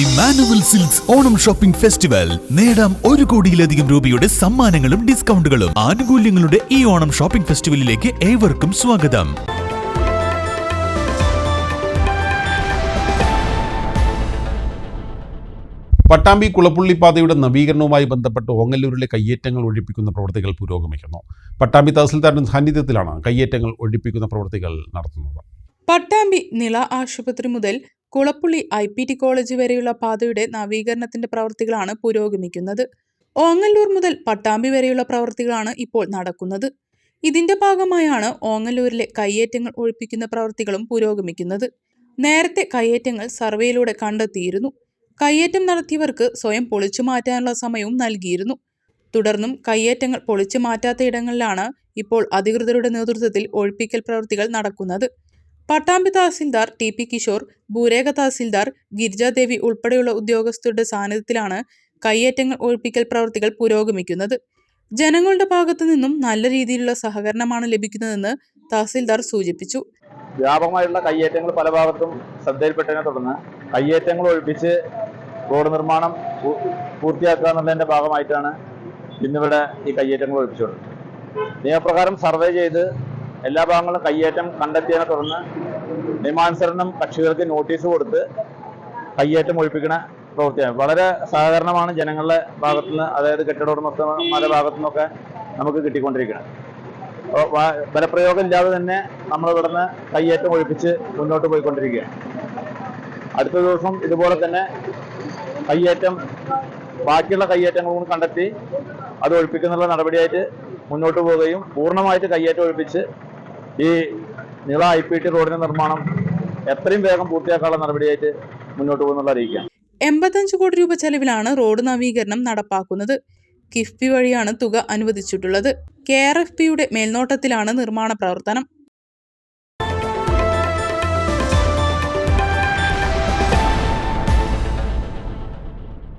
Emmanuel silks Onam shopping festival നേടാം ഒരു കോടിയിലധികം രൂപയുടെ സമ്മാനങ്ങളും ഡിസ്കൗണ്ടുകളും. ആനുകൂല്യങ്ങളുടെ ഈ ഓണം ഷോപ്പിംഗ് ഫെസ്റ്റിവലിലേക്ക് ഏവർക്കും സ്വാഗതം. പട്ടാമ്പി കുളപ്പുള്ളിപ്പാതയുടെ നവീകരണവുമായി ബന്ധപ്പെട്ട് ഓങ്ങല്ലൂരിലെ കയ്യേറ്റങ്ങൾ ഒഴിപ്പിക്കുന്ന പ്രവർത്തികൾ പുരോഗമിക്കുന്നു. പട്ടാമ്പി തഹസിൽദാരുടെ സാന്നിധ്യത്തിലാണ് കയ്യേറ്റങ്ങൾ ഒഴിപ്പിക്കുന്ന പ്രവർത്തികൾ നടത്തുന്നത്. പട്ടാമ്പി നിള ആശുപത്രി മുതൽ Kulappully I P T college വരെയുള്ള പാതയുടെ നവീകരണത്തിന്റെ പ്രവൃത്തികളാണ് പുരോഗമിക്കുന്നത്. ഓങ്ങല്ലൂർ മുതൽ പട്ടാമ്പി വരെയുള്ള പ്രവൃത്തികളാണ് ഇപ്പോൾ നടക്കുന്നത്. ഇതിന്റെ ഭാഗമായാണ് ഓങ്ങല്ലൂരിലെ കയ്യേറ്റങ്ങൾ ഒഴിപ്പിക്കുന്ന പ്രവൃത്തികളും പുരോഗമിക്കുന്നത്. നേരത്തെ കയ്യേറ്റങ്ങൾ സർവേയിലൂടെ കണ്ടെത്തിയിരുന്നു. കയ്യേറ്റം നടത്തിയവർക്ക് സ്വയം പൊളിച്ചു മാറ്റാനുള്ള സമയവും നൽകിയിരുന്നു. തുടർന്നും കയ്യേറ്റങ്ങൾ പൊളിച്ചു മാറ്റാത്ത ഇടങ്ങളിലാണ് ഇപ്പോൾ അധികൃതരുടെ നേതൃത്വത്തിൽ ഒഴിപ്പിക്കൽ പ്രവൃത്തികൾ നടക്കുന്നത്. പട്ടാമ്പി തഹസിൽദാർ ടി പി കിഷോർ ഭൂരേഖ തഹസിൽദാർ ഗിരിജാദേവി ഉൾപ്പെടെയുള്ള ഉദ്യോഗസ്ഥരുടെ സാന്നിധ്യത്തിലാണ് കയ്യേറ്റങ്ങൾ ഒഴിപ്പിക്കൽ പ്രവൃത്തികൾ പുരോഗമിക്കുന്നത്. ജനങ്ങളുടെ ഭാഗത്തു നിന്നും നല്ല രീതിയിലുള്ള സഹകരണമാണ് ലഭിക്കുന്നതെന്ന് തഹസിൽദാർ സൂചിപ്പിച്ചു. വ്യാപകമായിട്ടുള്ള കയ്യേറ്റങ്ങൾ പല ഭാഗത്തും ശ്രദ്ധയിൽപ്പെട്ടതിനെ തുടർന്ന് കയ്യേറ്റങ്ങൾ ഒഴിപ്പിച്ച് റോഡ് നിർമ്മാണം പൂർത്തിയാക്കുക എന്നതിന്റെ ഭാഗമായിട്ടാണ് ഇന്നിവിടെ ഈ കയ്യേറ്റങ്ങൾ ഒഴിപ്പിച്ചത് നിയമപ്രകാരം സർവേ ചെയ്ത് എല്ലാ ഭാഗങ്ങളും കയ്യേറ്റം കണ്ടെത്തിയതിനെ തുടർന്ന് നിയമാനുസരണം കക്ഷികൾക്ക് നോട്ടീസ് കൊടുത്ത് കയ്യേറ്റം ഒഴിപ്പിക്കുന്ന പ്രവൃത്തിയാണ്. വളരെ സഹകരണമാണ് ജനങ്ങളുടെ ഭാഗത്തു നിന്ന് അതായത് കെട്ടിട ഉടമസ്ഥന്മാരുടെ ഭാഗത്തു നിന്നൊക്കെ നമുക്ക് കിട്ടിക്കൊണ്ടിരിക്കുന്നത് അപ്പോൾ ബലപ്രയോഗം ഇല്ലാതെ തന്നെ നമ്മൾ ഇവിടുന്ന് കയ്യേറ്റം ഒഴിപ്പിച്ച് മുന്നോട്ട് പോയിക്കൊണ്ടിരിക്കുകയാണ്. അടുത്ത ദിവസം ഇതുപോലെ തന്നെ കയ്യേറ്റം ബാക്കിയുള്ള കയ്യേറ്റങ്ങൾ കൂടി കണ്ടെത്തി അത് ഒഴിപ്പിക്കുന്നുള്ള നടപടിയായിട്ട് മുന്നോട്ട് പോവുകയും പൂർണമായിട്ട് കയ്യേറ്റം ഒഴിപ്പിച്ച് ഈ നിള ഐ പി ടി റോഡിന്റെ നിർമ്മാണം എത്രയും വേഗം പൂർത്തിയാക്കാനുള്ള നടപടിയായിട്ട് മുന്നോട്ട് പോകുന്നുള്ള അറിയിക്കാം എൺപത്തഞ്ച് കോടി രൂപ ചെലവിലാണ് റോഡ് നവീകരണം നടപ്പാക്കുന്നത്. കിഫ്ബി വഴിയാണ് തുക അനുവദിച്ചിട്ടുള്ളത്. കെ ആർ എഫ് പിയുടെ മേൽനോട്ടത്തിലാണ് നിർമ്മാണ പ്രവർത്തനം.